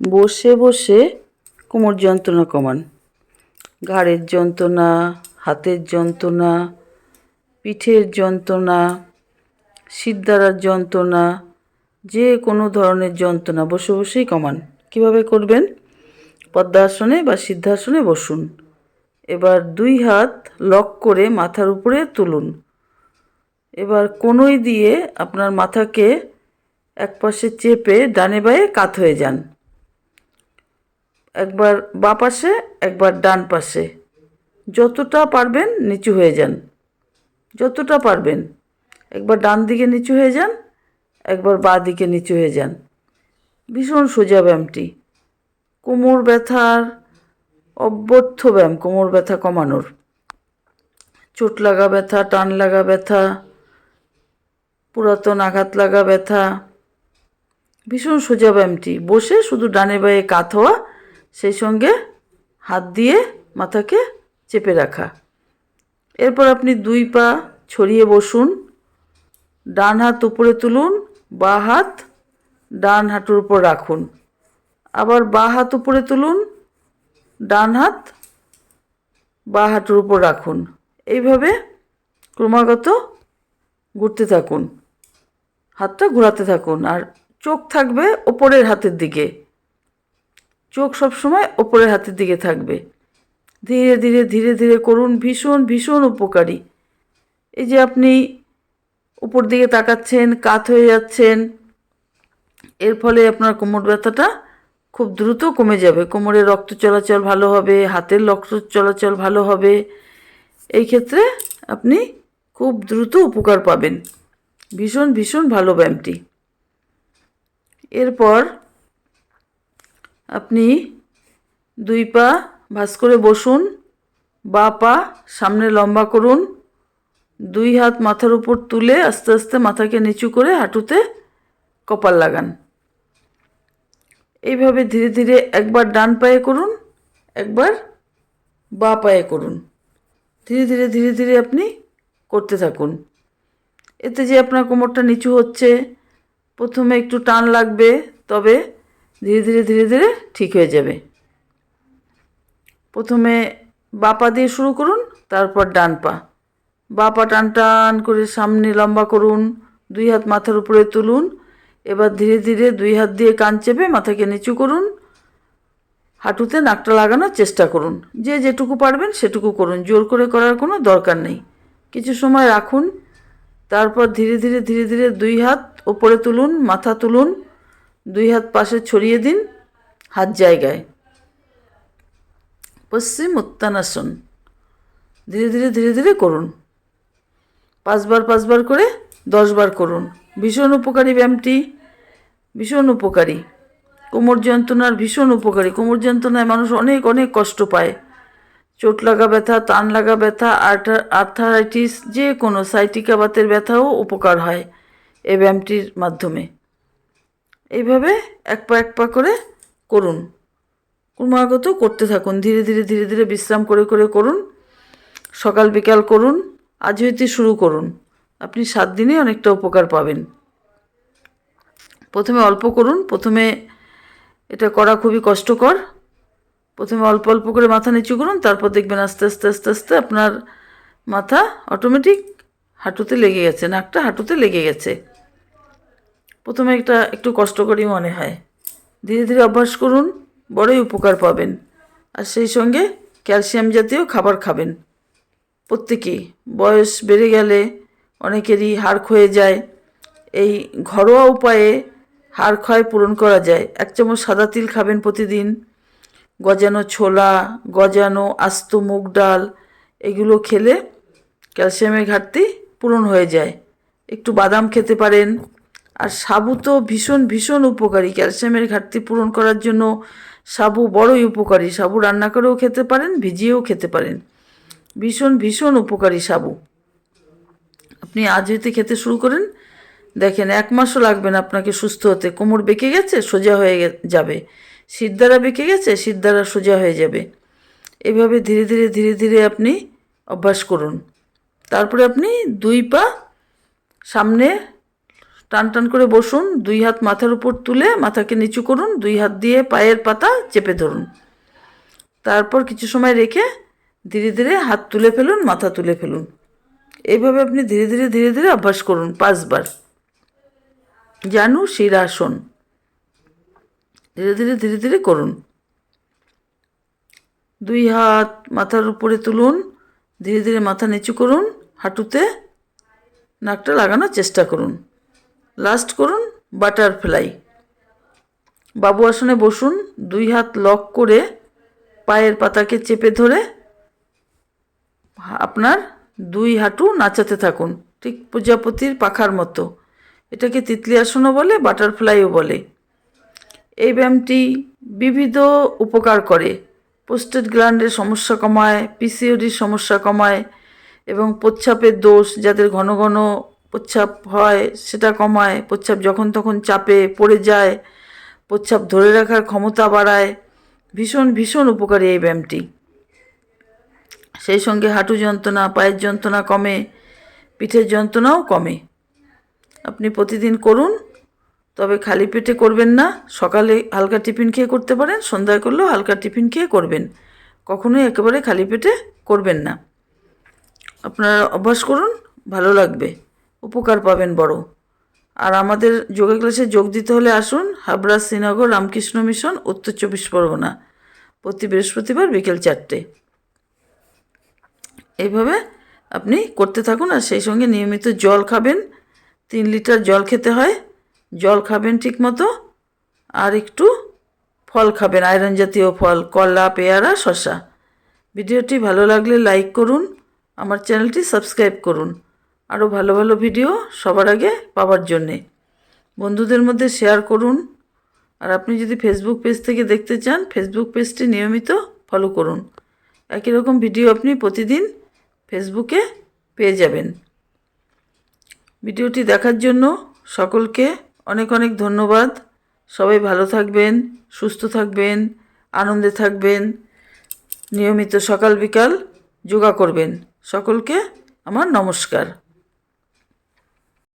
বসে বসে কোমর যন্ত্রণা কমান। ঘাড়ের যন্ত্রণা, হাতের যন্ত্রণা, পিঠের যন্ত্রণা শিরদাঁড়ার যন্ত্রণা, যে কোনো ধরনের যন্ত্রণা বসে বসেই কমান। কীভাবে করবেন? পদ্মাসনে বা সিদ্ধাসনে বসুন। এবার দুই হাত লক করে মাথার উপরে তুলুন। এবার কোনোই দিয়ে আপনার মাথাকে একপাশে চেপে ডানে বায়ে কাত হয়ে যান। একবার বা পাশে, একবার ডান পাশে। যতটা পারবেন নিচু হয়ে যান। যতটা পারবেন। একবার ডান দিকে নিচু হয়ে যান, একবার বাঁ দিকে নিচু হয়ে যান। ভীষণ সোজা ব্যায়ামটি। কোমর ব্যথার অব্যর্থ ব্যায়াম, কোমর ব্যথা কমানোর। চোট লাগা ব্যথা, টান লাগা ব্যথা, পুরাতন আঘাত লাগা ব্যথা। ভীষণ সোজা ব্যায়ামটি। বসে শুধু ডানে বায়ে কাত হওয়া সেই সঙ্গে হাত দিয়ে মাথাকে চেপে রাখা। এরপর আপনি দুই পা ছড়িয়ে বসুন। ডান হাত উপরে তুলুন, বা হাত ডান হাঁটুর উপর রাখুন। আবার বা হাত উপরে তুলুন, ডান হাত বা হাঁটুর উপর রাখুন। এইভাবে ক্রমাগত ঘুরতে থাকুন। হাতটা ঘোরাতে থাকুন। আর চোখ থাকবে ওপরের হাতের দিকে। চোখ সবসময় ওপরের হাতের দিকে থাকবে। ধীরে ধীরে ধীরে ধীরে করুন ভীষণ ভীষণ উপকারী। এই যে আপনি উপর দিকে তাকাচ্ছেন, কাত হয়ে যাচ্ছেন, এর ফলে আপনার কোমর ব্যথাটা খুব দ্রুত কমে যাবে। কোমরের রক্ত চলাচল ভালো হবে, হাতের রক্ত চলাচল ভালো হবে। এই ক্ষেত্রে আপনি খুব দ্রুত উপকার পাবেন। ভীষণ ভীষণ ভালো ব্যায়ামটি। এরপর আপনি দুই পা ভাঁজ করে বসুন, বা পা সামনে লম্বা করুন, দুই হাত মাথার উপর তুলে আস্তে আস্তে মাথাকে নিচু করে হাঁটুতে কপাল লাগান। এইভাবে ধীরে ধীরে একবার ডান পায়ে করুন, একবার বা পায়ে করুন। ধীরে ধীরে ধীরে ধীরে আপনি করতে থাকুন। এতে যে আপনার কোমরটা নিচু হচ্ছে, প্রথমে একটু টান লাগবে, তবে ধীরে ধীরে ধীরে ধীরে ঠিক হয়ে যাবে। প্রথমে বা পা দিয়ে শুরু করুন, তারপর ডান পা। বা পা টান টান করে সামনে লম্বা করুন, দুই হাত মাথার উপরে তুলুন, এবার ধীরে ধীরে দুই হাত দিয়ে কান চেপে মাথাকে নিচু করুন, হাঁটুতে নাকটা লাগানোর চেষ্টা করুন। যে যেটুকু পারবেন সেটুকু করুন, জোর করে করার কোনো দরকার নেই। কিছু সময় রাখুন, তারপর ধীরে ধীরে ধীরে ধীরে দুই হাত ওপরে তুলুন, মাথা তুলুন দুই হাত পাশে ছড়িয়ে দিন, হাত জায়গায়। পশ্চিম উত্তানাসন। ধীরে ধীরে ধীরে ধীরে করুন। পাঁচবার পাঁচবার করে দশবার করুন। ভীষণ উপকারী ব্যায়ামটি। ভীষণ উপকারী। কোমর যন্ত্রণার ভীষণ উপকারী। কোমর যন্ত্রণায় মানুষ অনেক অনেক কষ্ট পায়। চোট লাগা ব্যথা টান লাগা ব্যথা আর্থারাইটিস, যে কোনো সাইটিকা বাতের ব্যথাও উপকার হয় এই ব্যায়ামটির মাধ্যমে। এইভাবে এক পা এক পা করে করুন। ক্রমাগত করতে থাকুন। ধীরে ধীরে ধীরে ধীরে বিশ্রাম করে করে করুন। সকাল, বিকাল করুন। আজ হইতে শুরু করুন। আপনি সাত দিনে অনেকটা উপকার পাবেন। প্রথমে অল্প করুন। প্রথমে এটা করা খুবই কষ্টকর। প্রথমে অল্প অল্প করে মাথা নিচু করুন। তারপর দেখবেন আস্তে আস্তে আস্তে আস্তে আপনার মাথা অটোমেটিক হাঁটুতে লেগে গেছে, নাকটা হাঁটুতে লেগে গেছে। প্রথমে একটা একটু কষ্টকরই মনে হয়। ধীরে ধীরে অভ্যাস করুন, বড়ই উপকার পাবেন। আর সেই সঙ্গে ক্যালসিয়াম জাতীয় খাবার খাবেন। প্রত্যেকেই বয়স বেড়ে গেলে অনেকেরই হাড় ক্ষয়ে যায়। এই ঘরোয়া উপায়ে হাড় ক্ষয় পূরণ করা যায়। এক চামচ সাদা তিল খাবেন প্রতিদিন। গজানো ছোলা, গজানো আস্ত মুগ ডাল, এগুলো খেলে ক্যালসিয়ামের ঘাটতি পূরণ হয়ে যায়। একটু বাদাম খেতে পারেন। আর সাবু তো ভীষণ ভীষণ উপকারী। ক্যালসিয়ামের ঘাটতি পূরণ করার জন্য সাবু বড়ই উপকারী। সাবু রান্না করেও খেতে পারেন, ভিজিয়েও খেতে পারেন। ভীষণ ভীষণ উপকারী সাবু। আপনি আজ হইতে খেতে শুরু করেন। দেখেন, এক মাসও লাগবে না আপনাকে সুস্থ হতে। কোমর বেঁকে গেছে, সোজা হয়ে যাবে। সিদ্ধারা বেঁকে গেছে সিদ্ধারা সোজা হয়ে যাবে। এভাবে ধীরে ধীরে ধীরে ধীরে আপনি অভ্যাস করুন। তারপরে আপনি দুই পা সামনে টান টান করে বসুন, দুই হাত মাথার উপর তুলে মাথাকে নিচু করুন, দুই হাত দিয়ে পায়ের পাতা চেপে ধরুন। তারপর কিছু সময় রেখে ধীরে ধীরে হাত তুলে ফেলুন, মাথা তুলে ফেলুন। এইভাবে আপনি ধীরে ধীরে ধীরে ধীরে অভ্যাস করুন পাঁচবার। জানু শিরাসন। ধীরে ধীরে ধীরে ধীরে করুন। দুই হাত মাথার উপরে তুলুন, ধীরে ধীরে মাথা নিচু করুন, হাঁটুতে নাকটা লাগানোর চেষ্টা করুন। লাস্ট করুন বাটারফ্লাই বাবু আসনে বসুন, দুই হাত লক করে পায়ের পাতাকে চেপে ধরে আপনার দুই হাঁটু নাচাতে থাকুন, ঠিক প্রজাপতির পাখার মতো। এটাকে তিতলি আসনও বলে বাটারফ্লাইও বলে। এই ব্যায়ামটি বিবিধ উপকার করে। পোস্টেড গ্ল্যান্ডের সমস্যা কমায় পিসিওডির সমস্যা কমায় এবং প্রচ্ছাপের দোষ যাদের ঘন ঘন প্রচ্ছাপ হয়, সেটা কমায়। প্রচ্ছাপ যখন তখন চাপে পড়ে যায়, প্রচ্ছাপ ধরে রাখার ক্ষমতা বাড়ায়। ভীষণ ভীষণ উপকারী এই ব্যায়ামটি। সেই সঙ্গে হাঁটু যন্ত্রণা, পায়ের যন্ত্রণা কমে, পিঠের যন্ত্রণাও কমে। আপনি প্রতিদিন করুন, তবে খালি পেটে করবেন না। সকালে হালকা টিফিন খেয়ে করতে পারেন, সন্ধ্যায় করলেও হালকা টিফিন খেয়ে করবেন। কখনোই একেবারে খালি পেটে করবেন না। আপনারা অভ্যাস করুন, ভালো লাগবে। উপকার পাবেন বড়। আর আমাদের যোগা ক্লাসে যোগ দিতে হলে আসুন হাবড়া শ্রীনগর রামকৃষ্ণ মিশন, উত্তর চব্বিশ পরগনা। প্রতি বৃহস্পতিবার বিকেল চারটে। এইভাবে আপনি করতে থাকুন আর সেই সঙ্গে নিয়মিত জল খাবেন। তিন লিটার জল খেতে হয়। জল খাবেন ঠিক মতো আর একটু ফল খাবেন, আয়রন জাতীয় ফল, কলা, পেয়ারা শশা ভিডিওটি ভালো লাগলে লাইক করুন। আমার চ্যানেলটি সাবস্ক্রাইব করুন। আরও ভালো ভালো ভিডিও সবার আগে পাওয়ার জন্যে। বন্ধুদের মধ্যে শেয়ার করুন। আর আপনি যদি ফেসবুক পেজ থেকে দেখতে চান ফেসবুক পেজটি নিয়মিত ফলো করুন। একই রকম ভিডিও আপনি প্রতিদিন ফেসবুকে পেয়ে যাবেন। ভিডিওটি দেখার জন্য সকলকে অনেক অনেক ধন্যবাদ। সবাই ভালো থাকবেন, সুস্থ থাকবেন, আনন্দে থাকবেন, নিয়মিত সকাল বিকাল যোগা করবেন। সকলকে আমার নমস্কার।